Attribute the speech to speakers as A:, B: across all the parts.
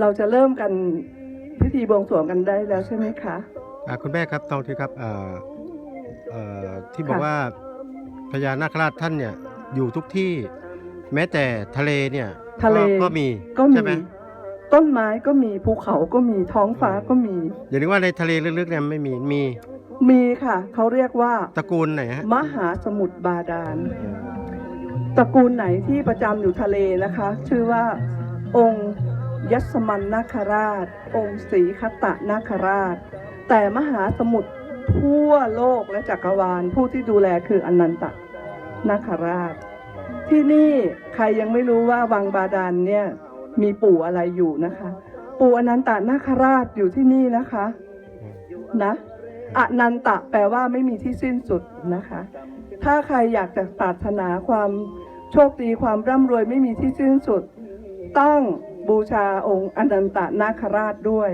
A: เราจะเริ่มกันพิธีบวงสรวงกันได้แล้วใช่ไหมคะ
B: อ่าคุณแม่ครับทองทีครับเอ่อเอ่อที่บอก
A: ค่ะ
B: ว่าพญานาคราชท่านเนี่ยอยู่ทุกที่ แม้แต่ทะเลเนี่ย
A: ทะเล
B: ก็ก็มี
A: ก็มี
B: ใช่ไหม
A: ต้นไม้ก็มีภูเขาก็มีท้องฟ้าก็มี
B: อย่านึกว่าในทะเลลึกๆเนี่ยไม่มีมี
A: มีค่ะ เขาเรียกว่า
B: ตระกูลไหนฮะ
A: มหาสมุทรบาดาล ตระกูลไหนที่ประจำอยู่ทะเลนะคะ ชื่อว่าองค์ ยศมันนาคราช องค์ศรีคตะนาคราช แต่มหาสมุทรทั่วโลกและจักรวาลผู้ที่ดูแลคืออนันตนาคราช ที่นี่ใครยังไม่รู้ว่าวังบาดาลเนี่ยมีปู่อะไรอยู่นะคะ ปู่อนันตนาคราชอยู่ที่นี่นะคะนะอนันตะแปลว่าไม่มีที่สิ้นสุดนะคะ ถ้าใครอยากจะปรารถนาความโชคดีความร่ำรวยไม่มีที่สิ้นสุด ต้อง บูชาองค์อนันตนาคราชด้วย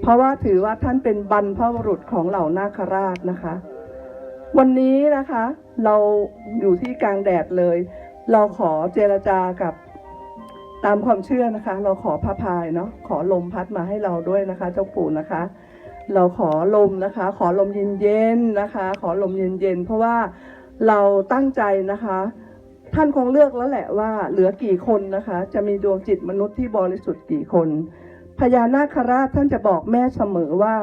A: เพราะว่าถือว่าท่านเป็นบรรพบุรุษของเหล่านาคราชนะคะ วันนี้นะคะ เราอยู่ที่กลางแดดเลย เราขอเจรจากับตามความเชื่อนะคะ เราขอพระพายเนาะขอลมพัดมาให้เราด้วยนะคะ เจ้าปู่นะคะ เราขอลมนะคะ ขอลมเย็นๆนะคะ ขอลมเย็นๆเพราะว่าเราตั้งใจนะคะ ท่านคงเลือกแล้วแหละว่า เหลือกี่คนนะคะ จะมีดวงจิตมนุษย์ที่บริสุทธิ์กี่คน พญานาคราชท่านจะบอกแม่เสมอว่า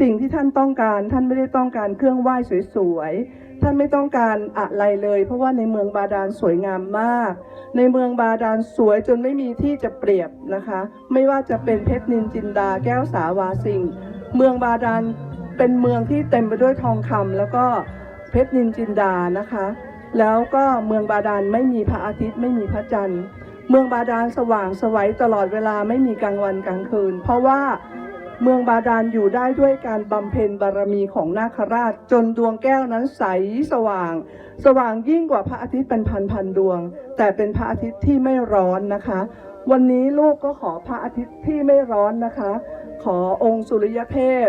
A: สิ่งที่ท่านต้องการท่านไม่ได้ต้องการเครื่องไหว้สวยๆ ท่านไม่ต้องการอะไรเลย เพราะว่าในเมืองบาดาลสวยงามมาก ในเมืองบาดาลสวยจนไม่มีที่จะเปรียบนะคะ ไม่ว่าจะเป็นเพชรนินจินดาแก้วสาวาสิงเมืองบาดาลเป็นเมืองที่เต็มไปด้วยทองคำแล้วก็เพชรนินจินดานะคะ แล้วก็เมืองบาดาลไม่มีพระอาทิตย์ไม่มีพระจันทร์ เมืองบาดาลสว่างสวัยตลอดเวลาไม่มีกลางวันกลางคืน เพราะว่าเมืองบาดาลอยู่ได้ด้วยการบำเพ็ญบารมีของนาคราช จนดวงแก้วนั้นใสสว่าง สว่างยิ่งกว่าพระอาทิตย์เป็นพันพันดวง แต่เป็นพระอาทิตย์ที่ไม่ร้อนนะคะ วันนี้ลูกก็ขอพระอาทิตย์ที่ไม่ร้อนนะคะ ขอองค์สุริยเทพ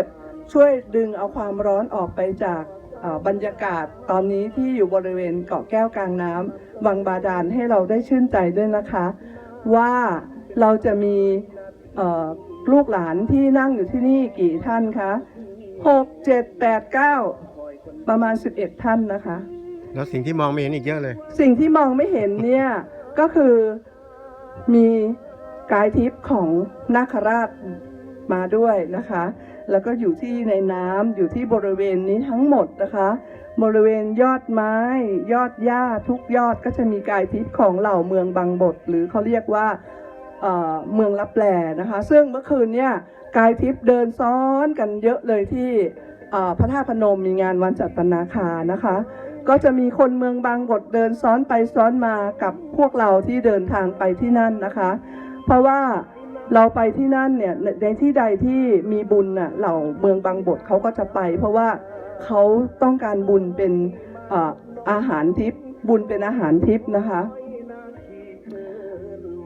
A: ช่วยดึงเอาความร้อนออกไปจาก บรรยากาศตอนนี้ที่อยู่บริเวณเกาะแก้วกลางน้ำวังบาดาลให้เราได้ชื่นใจด้วยนะคะ ว่าเราจะมีเอ่อลูกหลานที่นั่งอยู่ที่นี่กี่ท่านคะหกเจ็ดแปดเก้าประมาณ11ท่านนะคะ
B: แล้วสิ่งที่มองไม่เห็นอีกเยอะเลย
A: สิ่งที่มองไม่เห็นเนี่ย ก็คือมีกายทิพย์ของนาคราช มาด้วยนะคะ แล้วก็อยู่ที่ในน้ำอยู่ที่บริเวณนี้ทั้งหมดนะคะ บริเวณยอดไม้ ยอดหญ้าทุกยอดก็จะมีกายทิพย์ของเหล่าเมืองบางบท หรือเขาเรียกว่าเมืองลับแลนะคะ ซึ่งเมื่อคืนเนี่ยกายทิพย์เดินซ้อนกันเยอะเลยที่พระธาตุพนมมีงานวันจัตนาคานะคะ ก็จะมีคนเมืองบางบทเดินซ้อนไปซ้อนมากับพวกเราที่เดินทางไปที่นั่นนะคะ เพราะว่า เราไปที่นั่นเนี่ยในที่ใดที่มีบุญน่ะเหล่าเมืองบางบทเขาก็จะไป เพราะว่าเขาต้องการบุญเป็นอออาหารทิพย์บุญเป็นอาหารทิพย์นะคะ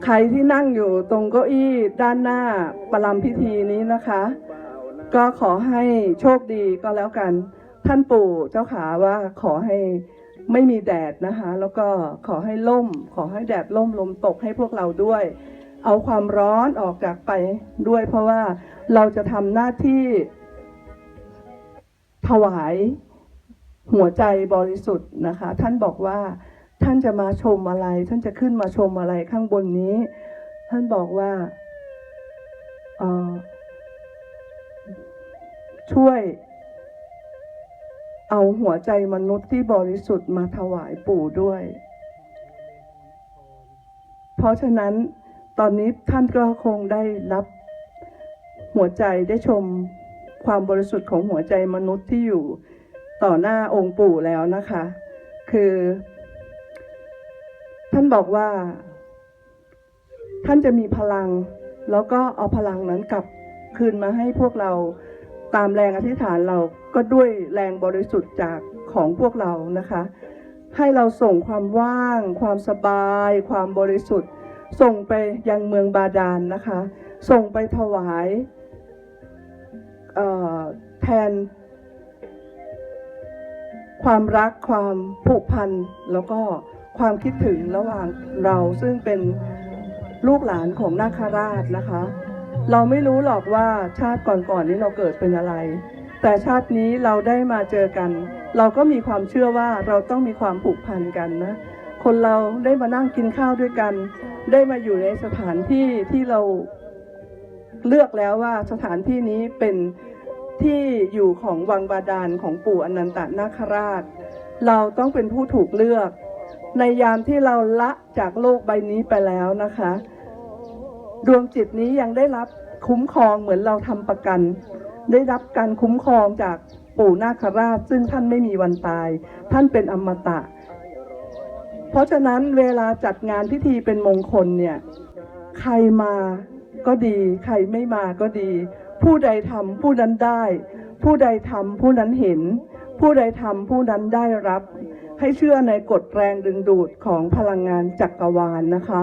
A: ใครที่นั่งอยู่ตรงเก้าอี้ด้านหน้าประลำพิธีนี้นะคะ ก็ขอให้โชคดีก็แล้วกัน ท่านปู่เจ้าขาว่าขอให้ไม่มีแดดนะคะ แล้วก็ขอให้ล่ม ขอให้แดดล่มลมตกให้พวกเราด้วย เอาความร้อนออกจากไปด้วย เพราะว่าเราจะทำหน้าที่ถวายหัวใจบริสุทธิ์นะคะ ท่านบอกว่าท่านจะมาชมอะไร ท่านจะขึ้นมาชมอะไรข้างบนนี้ ท่านบอกว่าช่วยเอาหัวใจมนุษย์ที่บริสุทธิ์มาถวายปู่ด้วย เพราะฉะนั้น ตอนนี้ท่านก็คงได้รับหัวใจได้ชมความบริสุทธิ์ของหัวใจมนุษย์ที่อยู่ต่อหน้าองค์ปู่แล้วนะคะ คือ ท่านบอกว่า ท่านจะมีพลัง แล้วก็เอาพลังนั้นกลับคืนมาให้พวกเราตามแรงอธิษฐานเราก็ด้วยแรงบริสุทธิ์จากของพวกเรานะคะ ให้เราส่งความว่าง ความสบาย ความบริสุทธิ์ ส่งไปยังเมืองบาดาลนนะคะ ส่งไปถวายแทน ความรักความผูกพันแล้วก็ความคิดถึงระหว่างเราซึ่งเป็นลูกหลานของนาคราชนะคะ เราไม่รู้หรอกว่าชาติก่อนๆนี้เราเกิดเป็นอะไร แต่ชาตินี้เราได้มาเจอกัน เราก็มีความเชื่อว่าเราต้องมีความผูกพันกันนะ คนเราได้มานั่งกินข้าวด้วยกัน ได้มาอยู่ในสถานที่ที่เราเลือกแล้วว่าสถานที่นี้เป็นที่อยู่ของวังบาดาลของปู่อนันตนาคราช เราต้องเป็นผู้ถูกเลือก ในยามที่เราละจากโลกใบนี้ไปแล้วนะคะ ดวงจิตนี้ยังได้รับคุ้มครองเหมือนเราทำประกัน ได้รับการคุ้มครองจากปู่นาคราช ซึ่งท่านไม่มีวันตาย ท่านเป็นอมตะ เพราะฉะนั้นเวลาจัดงานพิธีเป็นมงคลเนี่ย ใครมาก็ดี ใครไม่มาก็ดี ผู้ใดทำผู้นั้นได้ ผู้ใดทำผู้นั้นเห็น ผู้ใดทำผู้นั้นได้รับ ให้เชื่อในกฎแรงดึงดูดของพลังงานจักรวาลนะคะ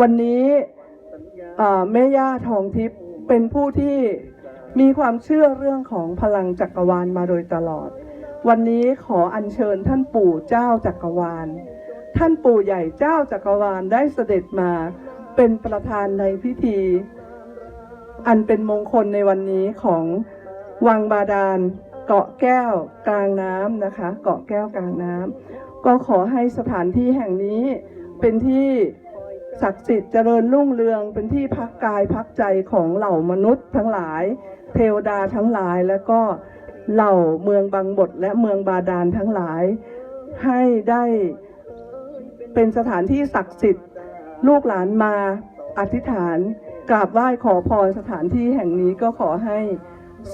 A: วันนี้แม่ย่าทองทิพย์เป็นผู้ที่มีความเชื่อเรื่องของพลังจักรวาลมาโดยตลอด วันนี้ขออัญเชิญท่านปู่เจ้าจักรวาล ท่านปู่ใหญ่เจ้าจักรวาลได้เสด็จมาเป็นประธานในพิธี อันเป็นมงคลในวันนี้ของวังบาดาล เกาะแก้วกลางน้ำนะคะ เกาะแก้วกลางน้ำก็ขอให้สถานที่แห่งนี้เป็นที่ศักดิ์สิทธิ์เจริญรุ่งเรืองเป็นที่พักกายพักใจของเหล่ามนุษย์ทั้งหลาย เทวดาทั้งหลายแล้วก็เหล่าเมืองบางบทและเมืองบาดาลทั้งหลายให้ได้ เป็นสถานที่ศักดิ์สิทธิ์ ลูกหลานมาอธิษฐานกราบไหว้ขอพรสถานที่แห่งนี้ก็ขอให้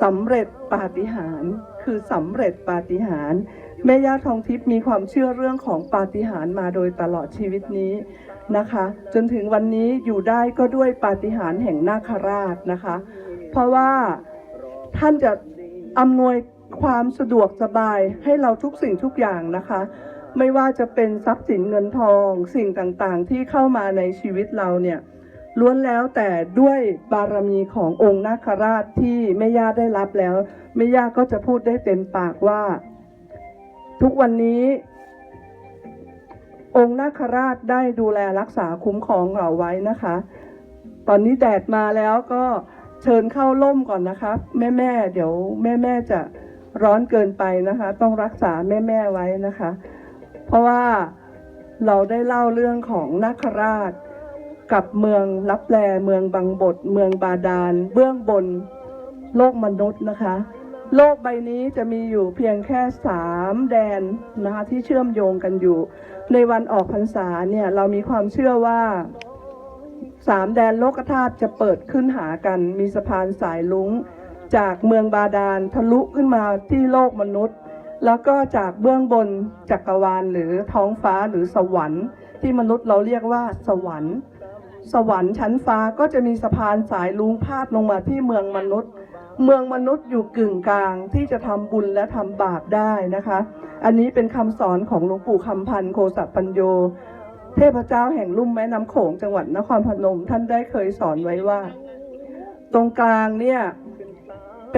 A: สำเร็จปาฏิหาริย์คือสำเร็จปาฏิหาริย์แม่ย่าทองทิพย์มีความเชื่อเรื่องของปาฏิหาริย์มาโดยตลอดชีวิตนี้นะคะ จนถึงวันนี้อยู่ได้ก็ด้วยปาฏิหาริย์แห่งนาคราชนะคะ เพราะว่าท่านจะอำนวยความสะดวกสบายให้เราทุกสิ่งทุกอย่างนะคะ ไม่ว่าจะเป็นทรัพย์สินเงินทอง สิ่งต่างๆ ที่เข้ามาในชีวิตเราเนี่ยล้วนแล้วแต่ด้วยบารมีขององค์นาคราชที่แม่ย่าได้รับแล้วแม่ย่าก็จะพูดได้เต็มปากว่า ทุกวันนี้ องค์นาคราชได้ดูแลรักษาคุ้มครองเราไว้นะคะ ตอนนี้แดดมาแล้วก็เชิญเข้าร่มก่อนนะคะแม่แม่เดี๋ยวแม่แม่จะร้อนเกินไปนะคะ ต้องรักษาแม่แม่ไว้นะคะ เพราะว่าเราได้เล่าเรื่องของนาคราช กับเมืองลับแลเมืองบางบท เมืองบาดาลเบื้องบนโลกมนุษย์นะคะ โลกใบนี้จะมีอยู่เพียงแค่สามแดนนะคะที่เชื่อมโยงกันอยู่ ในวันออกพรรษาเนี่ยเรามีความเชื่อว่าสามแดนโลกธาตุจะเปิดขึ้นหากันมีสะพานสายลุงจากเมืองบาดาลทะลุขึ้นมาที่โลกมนุษย์ แล้วก็จากเบื้องบนจักรวาลหรือท้องฟ้าหรือสวรรค์ ที่มนุษย์เราเรียกว่าสวรรค์ สวรรค์ชั้นฟ้าก็จะมีสะพานสายลุงพาดลงมาที่เมืองมนุษย์ เมืองมนุษย์อยู่กึ่งกลางที่จะทำบุญและทำบาปได้นะคะ อันนี้เป็นคำสอนของหลวงปู่คำพันธ์โคสปัญโย เทพเจ้าแห่งลุ่มแม่น้ำโขงจังหวัดนครพนมท่านได้เคยสอนไว้ว่า ตรงกลางเนี่ย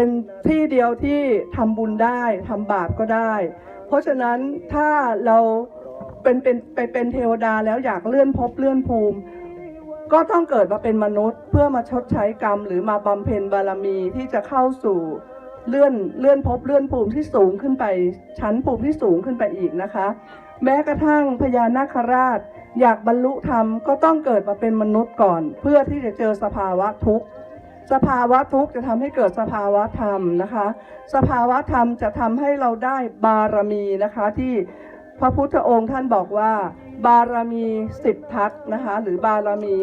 A: เป็นที่เดียวที่ทำบุญได้ทำบาปก็ได้ เพราะฉะนั้นถ้าเราเป็นเป็นไปเป็นเทวดาแล้วอยากเลื่อนภพเลื่อนภูมิ ก็ต้องเกิดมาเป็นมนุษย์ เพื่อมาชดใช้กรรม หรือมาบำเพ็ญบารมีที่จะเข้าสู่เลื่อนเลื่อนภพเลื่อนภูมิที่สูงขึ้นไป ชั้นภูมิที่สูงขึ้นไปอีกนะคะ แม้กระทั่งพญานาคราช อยากบรรลุธรรมก็ต้องเกิดมาเป็นมนุษย์ก่อน เพื่อที่จะเจอสภาวะทุกข์ สภาวะทุกข์จะทำให้เกิดสภาวะธรรมนะคะ สภาวะธรรมจะทำให้เราได้บารมีนะคะที่พระพุทธองค์ท่านบอกว่า บารมีสิบทัศนะคะหรือบารมี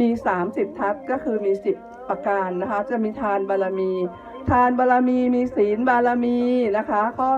A: มีสามสิบทัศก็คือมีสิบประการนะคะ จะมีทานบารมี ทานบารมีมีศีลบารมีนะคะข้อ